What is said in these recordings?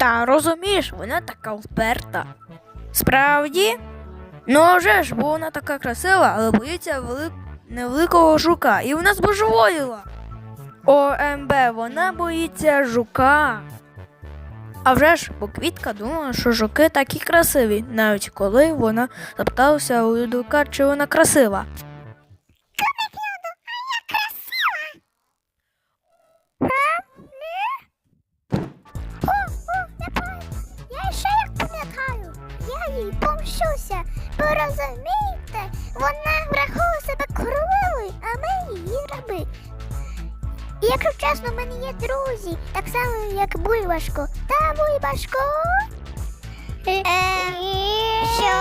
Та розумієш, вона така вперта. Справді? Ну а вже ж, бо вона така красива, але боїться вели... невеликого жука. І вона збожеволіла. ОМБ, вона боїться жука. А вже ж, бо квітка думала, що жуки такі красиві, навіть коли вона запиталася у Людука, чи вона красива. Розумієте, вона враховує себе королевою, а ми її раби. І якщо чесно, в мене є друзі, так само як Бульбашко. Та Бульбашко. Е, що?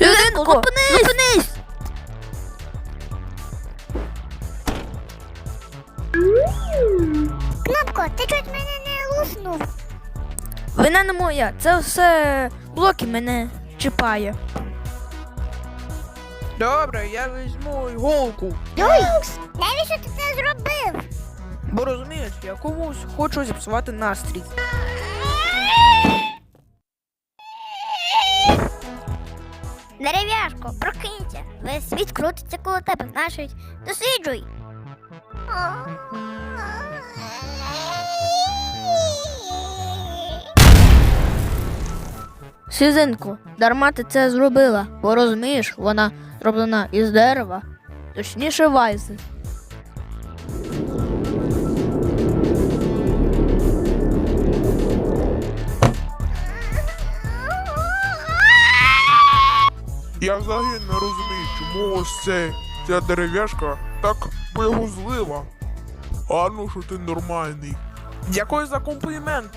Людинко, зупинись! зупинись! Кнопко, ти чуть мене не луснув. Вина не моя, це все блоки мене чіпає. Добре, я візьму іголку. Люкс, навіщо ти це зробив? Бо розумієш, я комусь хочу зіпсувати настрій. Дерев'яшко, прокинься. Весь світ крутиться коло тебе, значить, досліджуй. Сізинку, дарма ти це зробила, бо розумієш, вона зроблена із дерева, точніше вайзи. Я взагалі не розумію, чому ось цей, ця дерев'яшка так вигузлива. А ну, що ти нормальний. Дякую за комплімент.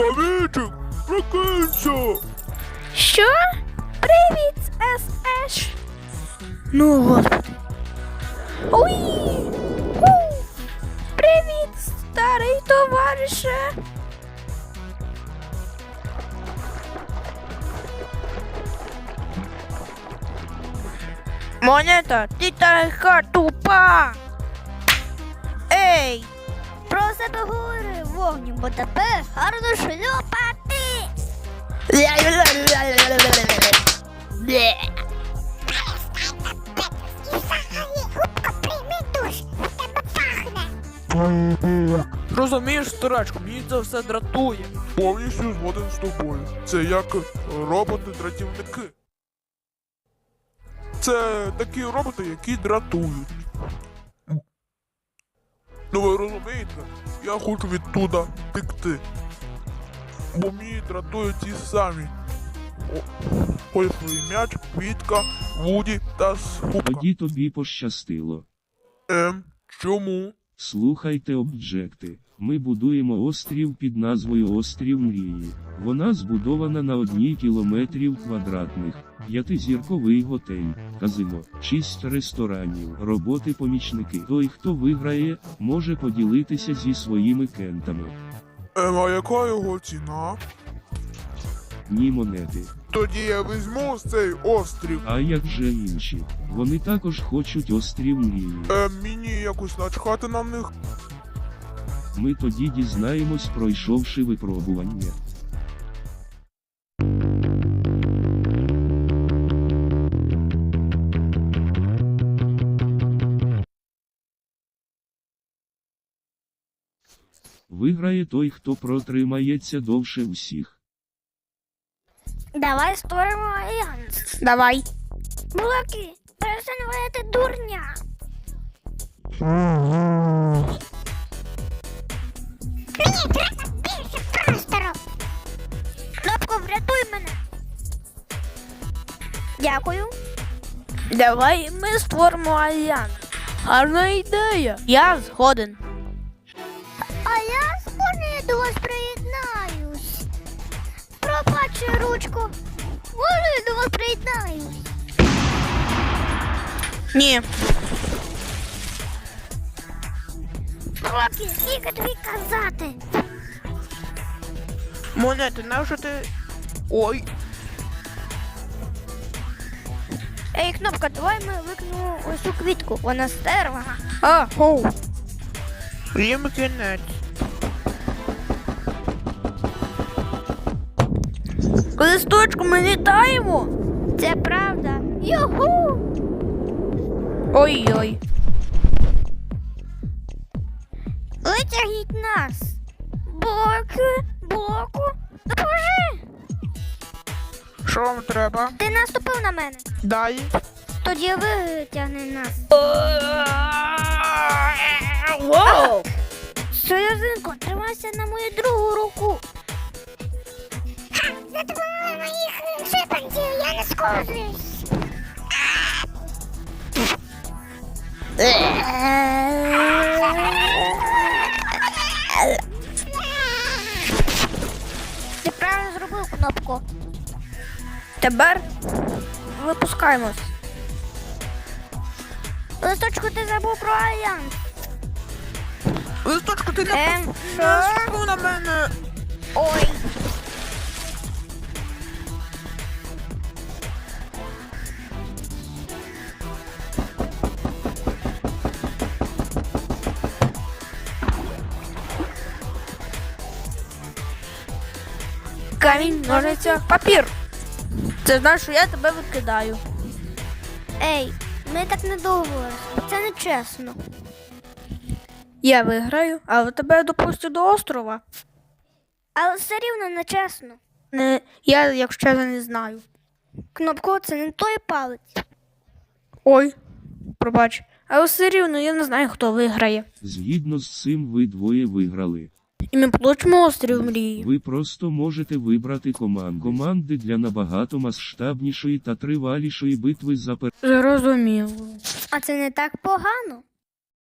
Камічик, прокинься! Що? Привіт, СС. Ну, господи. Уй! У! Привіт, старий товарише. Монета, ти така тупа. Ей! Про себе говори вогню, бо тепер гарно пахне. Розумієш, старачку, мені це все дратує. Повністю згоден з тобою. Це як роботи-дратівники. Це такі роботи, які дратують. Ну ви розумієте, я хочу відтуда втекти. Бо мені дратують ті самі. Ой, м'яч, квітка, Вуді та Скупка. Тоді тобі пощастило. Ем, чому? Слухайте об'єкти. Ми будуємо острів під назвою Острів Мрії. Вона збудована на одній кілометрів квадратних, п'ятизірковий готель, казино, шість ресторанів, роботи помічники. Той, хто виграє, може поділитися зі своїми кентами. Ем, а яка його ціна? Ні монети. Тоді я візьму ось цей острів. А як же інші? Вони також хочуть острів мрії. Ем, мені якось начхати на них. Ми тоді дізнаємось, пройшовши випробування. Виграє той, хто протримається довше всіх. Давай створимо альянс. Давай. Блоки, перестань ваяти дурня. Мені треба більше простору. Кнопку, врятуй мене. Дякую. Давай ми створимо альянс. Гарна ідея. Я згоден. А я я до вас приєднаюсь. Пробачте ручку. Я до вас приєднаюсь? Ні. Скільки тобі казати? Монети, навщо ти. Ой, Ей, кнопка, давай ми викнемо ось цю квітку. Вона стерва. А, хоу. Їм кінець. Листочку, ми літаємо. Це правда. Юху! Ой-ой. Витягніть нас. Блоки, блоку, допоможи. Що вам треба? Ти наступив на мене. Дай. Тоді витягни нас. Вау! Сльозинко, тримайся на мою другу руку. За допомогою моїх шипанців я не скоржусь. Кнопку. Тепер випускаємось. Листочку, ти забув про альянс. Листочку, ти не Ем, на мене. Ой. Камінь, ножиця, папір. Це значить, що я тебе викидаю. Ей, ми так не довго. Це не чесно. Я виграю, але тебе допустять до острова. Але все рівно не чесно. Не, я, якщо чесно, не знаю. Кнопко, це не той палець. Ой, пробач. Але все рівно я не знаю, хто виграє. Згідно з цим ви двоє виграли. І ми получимо острів мрії. Ви просто можете вибрати команд. команди для набагато масштабнішої та тривалішої битви за пер... Зрозуміло. А це не так погано.